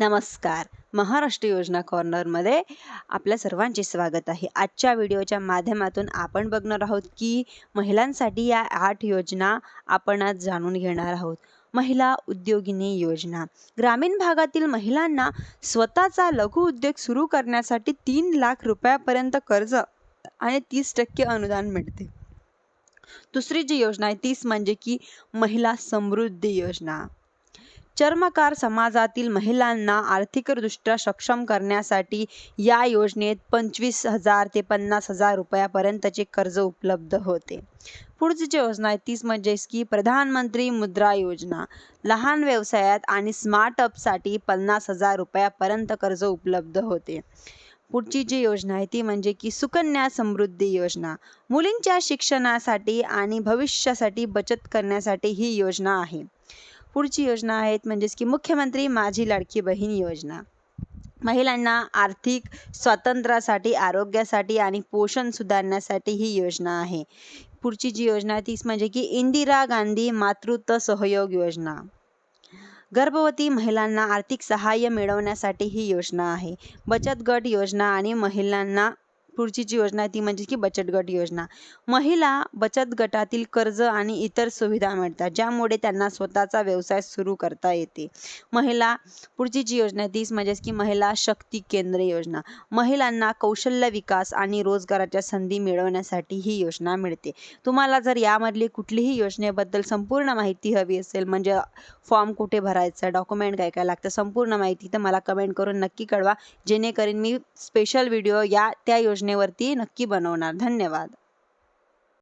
नमस्कार. महाराष्ट्र योजना कॉर्नरमध्ये आपल्या सर्वांचे स्वागत आहे. आजच्या व्हिडिओच्या माध्यमातून आपण बघणार आहोत की महिलांसाठी या आठ योजना आपण आज जाणून घेणार आहोत. महिला उद्योगिनी योजना. ग्रामीण भागातील महिलांना स्वतःचा लघु उद्योग सुरू करण्यासाठी तीन लाख रुपयापर्यंत कर्ज आणि तीस टक्के अनुदान मिळते. दुसरी जी योजना आहे तीच म्हणजे की महिला समृद्धी योजना. चर्मकार समाजातील महिलांना आर्थिकदृष्ट्या सक्षम करण्यासाठी या योजनेत पंचवीस हजार ते पन्नास हजार रुपयापर्यंतचे कर्ज उपलब्ध होते. पुढची जी योजना आहे. तीच म्हणजेच की प्रधानमंत्री मुद्रा योजना. लहान व्यवसायात आणि स्मार्टअपसाठी पन्नास हजार रुपयापर्यंत कर्ज उपलब्ध होते. पुढची जी योजना आहे ती म्हणजे की सुकन्या समृद्धी योजना. मुलींच्या शिक्षणासाठी आणि भविष्यासाठी बचत करण्यासाठी ही योजना आहे. पुढची योजना आहेत म्हणजेच की मुख्यमंत्री माझी लाडकी बहीण योजना. महिलांना आर्थिक स्वातंत्र्यासाठी आरोग्यासाठी आणि पोषण सुधारण्यासाठी ही योजना आहे. पुढची जी योजना आहे तीच म्हणजे की इंदिरा गांधी मातृत्व सहयोग योजना. गर्भवती महिलांना आर्थिक सहाय्य मिळवण्यासाठी ही योजना आहे. बचत गट योजना आणि महिलांना पुढची जी योजना आहे ती म्हणजे की बचत गट योजना. महिला बचत गटातील कर्ज आणि इतर सुविधा मिळतात ज्यामुळे त्यांना स्वतःचा व्यवसाय सुरू करता येते. महिला पुढची जी योजना आहे तीच म्हणजेच की महिला शक्ती केंद्र योजना. महिलांना कौशल्य विकास आणि रोजगाराच्या संधी मिळवण्यासाठी ही योजना मिळते. तुम्हाला जर यामधली कुठलीही योजनेबद्दल संपूर्ण माहिती हवी असेल म्हणजे फॉर्म कुठे भरायचा डॉक्युमेंट काय काय लागतं संपूर्ण माहिती तर मला कमेंट करून नक्की कळवा. जेणेकरून मी स्पेशल व्हिडिओ या त्या योजने योजनेवरती नक्की बनवणार. धन्यवाद.